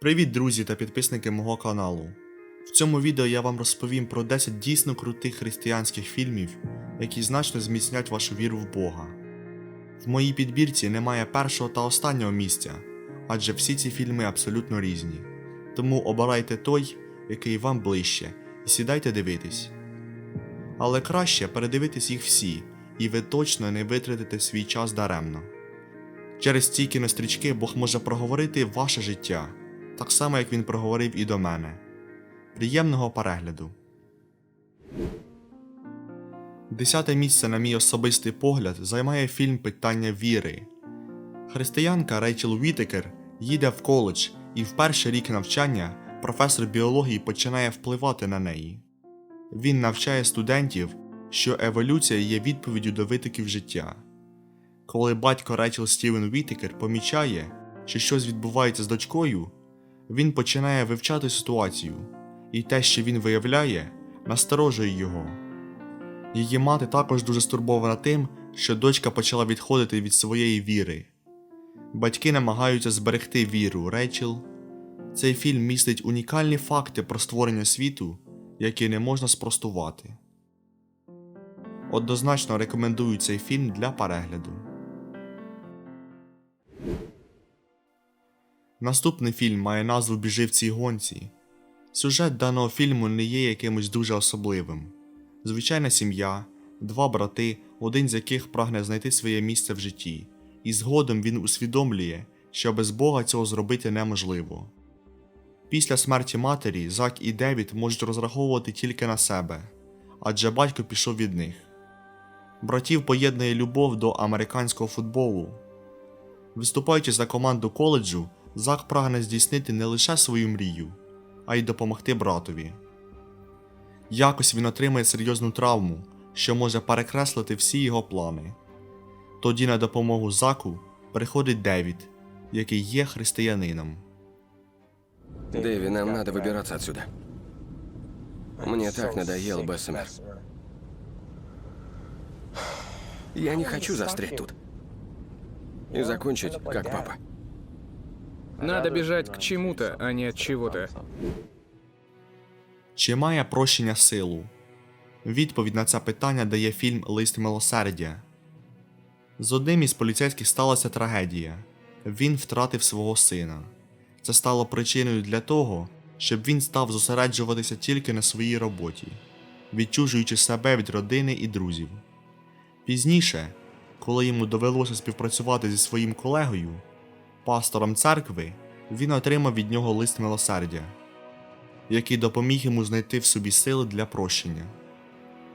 Привіт, друзі та підписники мого каналу. В цьому відео я вам розповім про 10 дійсно крутих християнських фільмів, які значно зміцнять вашу віру в Бога. В моїй підбірці немає першого та останнього місця, адже всі ці фільми абсолютно різні. Тому обирайте той, який вам ближче, і сідайте дивитись. Але краще передивитись їх всі, і ви точно не витратите свій час даремно. Через ці кінострічки Бог може проговорити ваше життя, так само як він проговорив і до мене. Приємного перегляду. Десяте місце, на мій особистий погляд, займає фільм Питання віри. Християнка Рейчел Вітекер їде в коледж, і в перший рік навчання професор біології починає впливати на неї. Він навчає студентів, що еволюція є відповіддю до витоків життя. Коли батько Рейчел Стівен Вітекер помічає, що щось відбувається з дочкою, він починає вивчати ситуацію, і те, що він виявляє, насторожує його. Її мати також дуже стурбована тим, що дочка почала відходити від своєї віри. Батьки намагаються зберегти віру Рейчел. Цей фільм містить унікальні факти про створення світу, які не можна спростувати. Однозначно рекомендую цей фільм для перегляду. Наступний фільм має назву Біжи в цій гонці. Сюжет даного фільму не є якимось дуже особливим. Звичайна сім'я, два брати, один з яких прагне знайти своє місце в житті, і згодом він усвідомлює, що без Бога цього зробити неможливо. Після смерті матері Зак і Девід можуть розраховувати тільки на себе, адже батько пішов від них. Братів поєднує любов до американського футболу. Виступаючи за команду коледжу, Зак прагне здійснити не лише свою мрію, а й допомогти братові. Якось він отримає серйозну травму, що може перекреслити всі його плани. Тоді на допомогу Заку приходить Девід, який є християнином. Дэви, нам надо выбираться отсюда. Мне так надоел Бессемер. Я не хочу застрять тут. И закончить, как папа. Надо бежать к чему-то, а не от чего-то. Чи має прощення силу? Відповідь на це питання дає фільм Лист милосердя. З одним із поліцейських сталася трагедія. Він втратив свого сина. Це стало причиною для того, щоб він став зосереджуватися тільки на своїй роботі, відчужуючи себе від родини і друзів. Пізніше, коли йому довелося співпрацювати зі своїм колегою, пастором церкви, він отримав від нього лист милосердя який допоміг йому знайти в собі сили для прощення.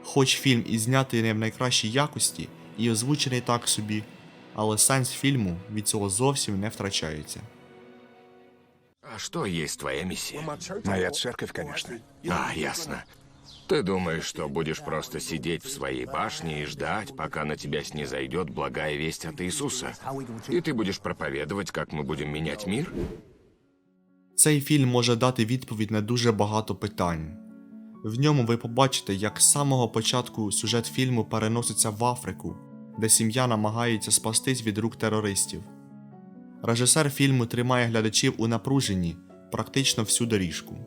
Хоч фільм і знятий не в найкращій якості і озвучений так собі, але сенс фільму від цього зовсім не втрачається. А что есть твоя миссия? Моя церковь, конечно. А, ясно. Ты думаешь, что будешь просто сидеть в своей башне и ждать, пока на тебя снизойдет благая весть от Иисуса? И ты будешь проповедовать, как мы будем менять мир? Цей фільм може дати відповідь на дуже багато питань. В ньому ви побачите, як з самого початку сюжет фільму переноситься в Африку, де сім'я намагається спастись від рук терористів. Режисер фільму тримає глядачів у напруженні практично всю доріжку.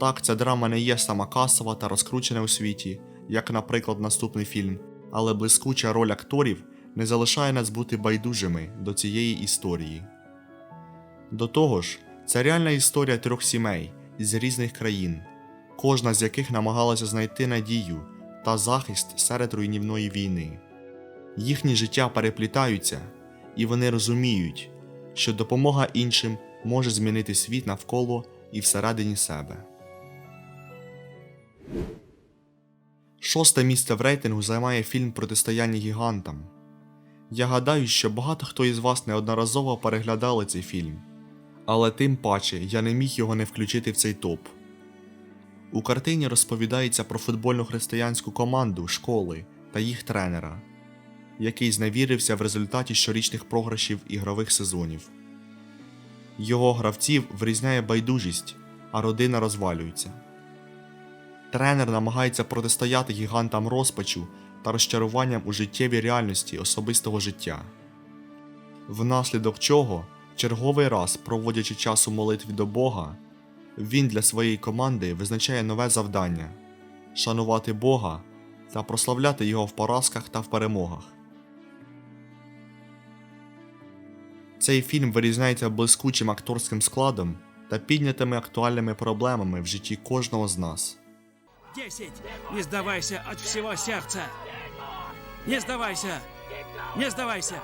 Так, ця драма не є сама касова та розкручена у світі, як, наприклад, наступний фільм, але блискуча роль акторів не залишає нас бути байдужими до цієї історії. До того ж, це реальна історія трьох сімей із різних країн, кожна з яких намагалася знайти надію та захист серед руйнівної війни. Їхні життя переплітаються, і вони розуміють, що допомога іншим може змінити світ навколо і всередині себе. Шосте місце в рейтингу займає фільм Протистояння гігантам. Я гадаю, що багато хто із вас неодноразово переглядали цей фільм але тим паче я не міг його не включити в цей топ. У картині розповідається про футбольну християнську команду школи та їх тренера, який зневірився в результаті щорічних програшів ігрових сезонів. Його гравців врізняє байдужість, а родина розвалюється. Тренер намагається протистояти гігантам розпачу та розчаруванням у життєвій реальності особистого життя, внаслідок чого Черговий раз, проводячи час у молитві до Бога, він для своєї команди визначає нове завдання шанувати Бога та прославляти Його в поразках та в перемогах. Цей фільм вирізняється блискучим акторським складом та піднятими актуальними проблемами в житті кожного з нас. Десять! Не сдавайся от всего сердца! Не сдавайся! Не сдавайся!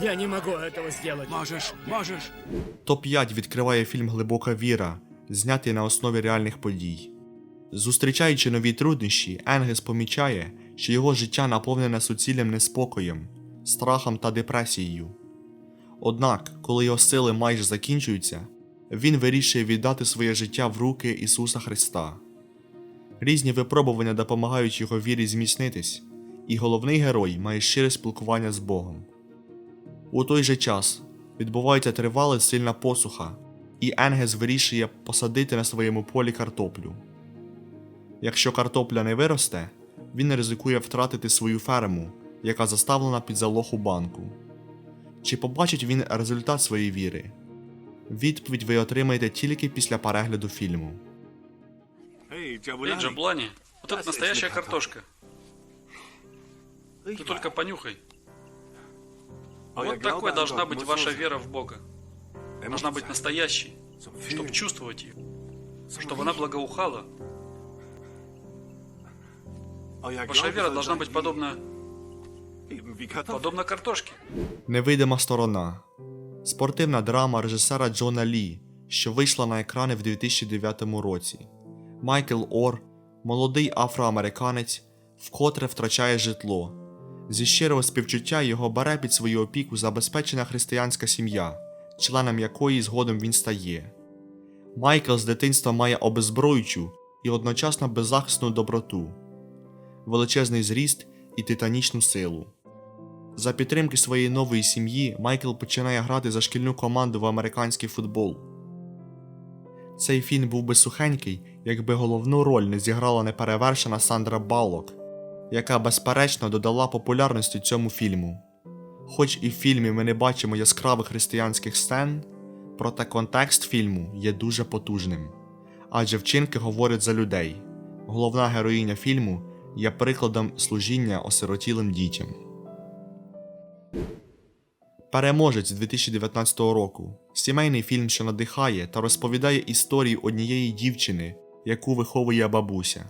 Я не могу этого сделать. Можешь, можешь! Топ-5 відкриває фільм Глибока віра, знятий на основі реальних подій. Зустрічаючи нові труднощі, Енгес помічає, що його життя наповнене суцільним неспокоєм, страхом та депресією. Однак, коли його сили майже закінчуються, він вирішує віддати своє життя в руки Ісуса Христа. Різні випробування допомагають його вірі зміцнитись, і головний герой має щире спілкування з Богом. У той же час відбувається тривала сильна посуха, і Енгес вирішує посадити на своєму полі картоплю. Якщо картопля не виросте, він ризикує втратити свою ферму, яка заставлена під залог у банку. Чи побачить він результат своєї віри? Відповідь ви отримаєте тільки після перегляду фільму. Эй, Джаблани, вот это настоящая картошка. Ты только понюхай. Вот такой должна быть ваша вера в Бога. Должна быть настоящей, чтобы чувствовать ее, чтобы она благоухала. Ваша вера должна быть подобна, подобна картошке. Невидима сторона. Спортивна драма режисера Джона Лі, що вийшла на екрани в 2009 році. Майкл Ор, молодий афроамериканець, вкотре втрачає житло. Зі щирого співчуття його бере під свою опіку забезпечена християнська сім'я, членом якої згодом він стає. Майкл з дитинства має обезброючу і одночасно беззахисну доброту, величезний зріст і титанічну силу. За підтримки своєї нової сім'ї Майкл починає грати за шкільну команду в американський футбол. Цей фільм був би сухенький, якби головну роль не зіграла неперевершена Сандра Баллок, яка безперечно додала популярності цьому фільму. Хоч і в фільмі ми не бачимо яскравих християнських сцен, проте контекст фільму є дуже потужним. Адже вчинки говорять за людей. Головна героїня фільму є прикладом служіння осиротілим дітям. Переможець 2019 року сімейний фільм, що надихає та розповідає історію однієї дівчини, яку виховує бабуся.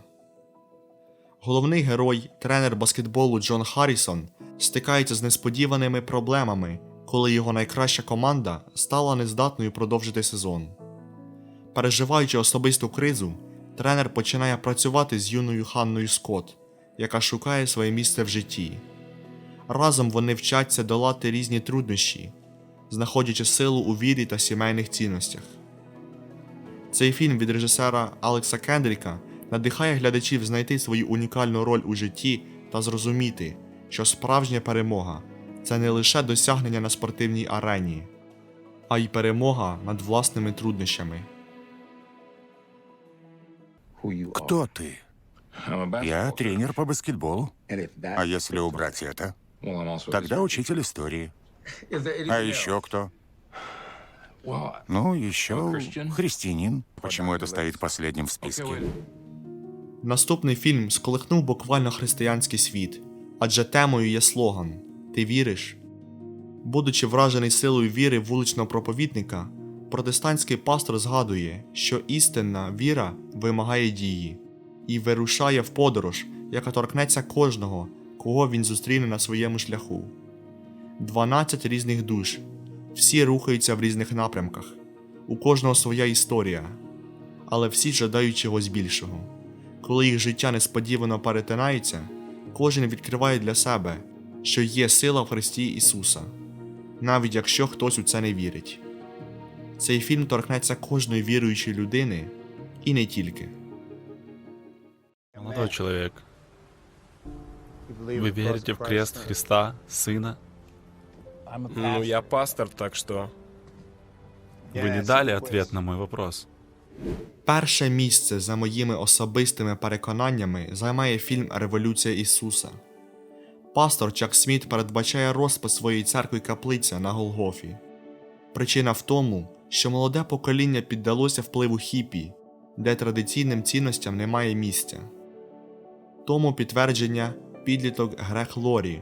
Головний герой, тренер баскетболу Джон Харрісон, стикається з несподіваними проблемами, коли його найкраща команда стала нездатною продовжити сезон. Переживаючи особисту кризу, тренер починає працювати з юною Ханною Скотт, яка шукає своє місце в житті. Разом вони вчаться долати різні труднощі, знаходячи силу у вірі та сімейних цінностях. Цей фільм від режисера Алекса Кендріка надихає глядачів знайти свою унікальну роль у житті та зрозуміти, що справжня перемога це не лише досягнення на спортивній арені, а й перемога над власними труднощами. Кто ты? Я тренер по баскетболу. А если убрать это? Тогда учитель истории. А еще кто? Ну, еще христианин. Почему это стоит последним в списке? Наступний фільм сколихнув буквально християнський світ, адже темою є слоган Ти віриш? Будучи вражений силою віри вуличного проповідника, протестантський пастор згадує, що істинна віра вимагає дії і вирушає в подорож, яка торкнеться кожного, кого він зустріне на своєму шляху. 12 різних душ, всі рухаються в різних напрямках, у кожного своя історія, але всі жадають чогось більшого. Коли їх життя несподівано перетинається, кожен відкриває для себе, що є сила в Христі Ісуса, навіть якщо хтось у це не вірить. Цей фільм торкнеться кожної віруючої людини і не тільки. Молодой человек, вы верите в крест Христа, Сына? Ну, я пастор, так что... Вы не дали ответ на мой вопрос. Перше місце за моїми особистими переконаннями займає фільм Революція Ісуса. Пастор Чак Сміт передбачає розпис своєї церкви каплиця на Голгофі. Причина в тому, що молоде покоління піддалося впливу хіпі, де традиційним цінностям немає місця. Тому підтвердження підліток Грех Лорі.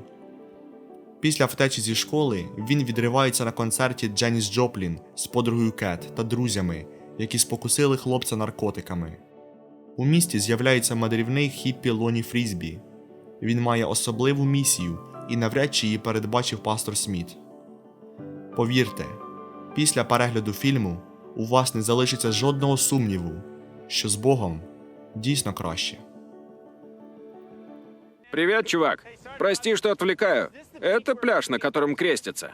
Після втечі зі школи він відривається на концерті Дженіс Джоплін з подругою Кет та друзями, які спокусили хлопця наркотиками. У місті з'являється мандрівний хіппі Лоні Фрізбі. Він має особливу місію і навряд чи її передбачив пастор Сміт. Повірте, після перегляду фільму у вас не залишиться жодного сумніву, що з Богом дійсно краще. Привет, чувак. Прости, что отвлекаю. Это пляж, на котором крестятся.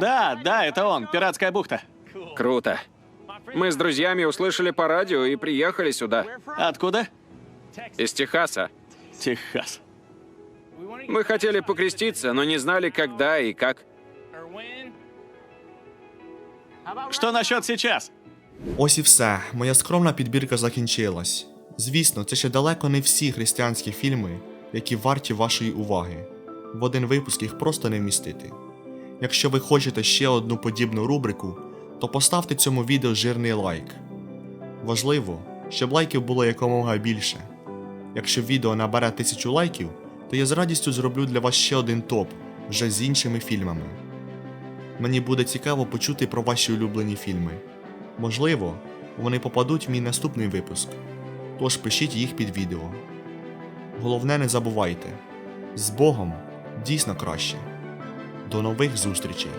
Да, да, это он, пиратская бухта. Круто. Мы с друзьями услышали по радио и приехали сюда. Откуда? Из Техаса. Техас. Мы хотели покреститься, но не знали, когда и как. Что насчет сейчас? Ось і все. Моя скромна підбірка закінчилась. Звісно, це ще далеко не всі християнські фільми, які варті вашої уваги. В один випуск їх просто не вмістити. Якщо ви хочете ще одну подібну рубрику, то поставте цьому відео жирний лайк. Важливо, щоб лайків було якомога більше. Якщо відео набере тисячу лайків, то я з радістю зроблю для вас ще один топ вже з іншими фільмами. Мені буде цікаво почути про ваші улюблені фільми. Можливо, вони попадуть в мій наступний випуск. Тож пишіть їх під відео. Головне, не забувайте: з Богом дійсно краще. До нових зустрічей!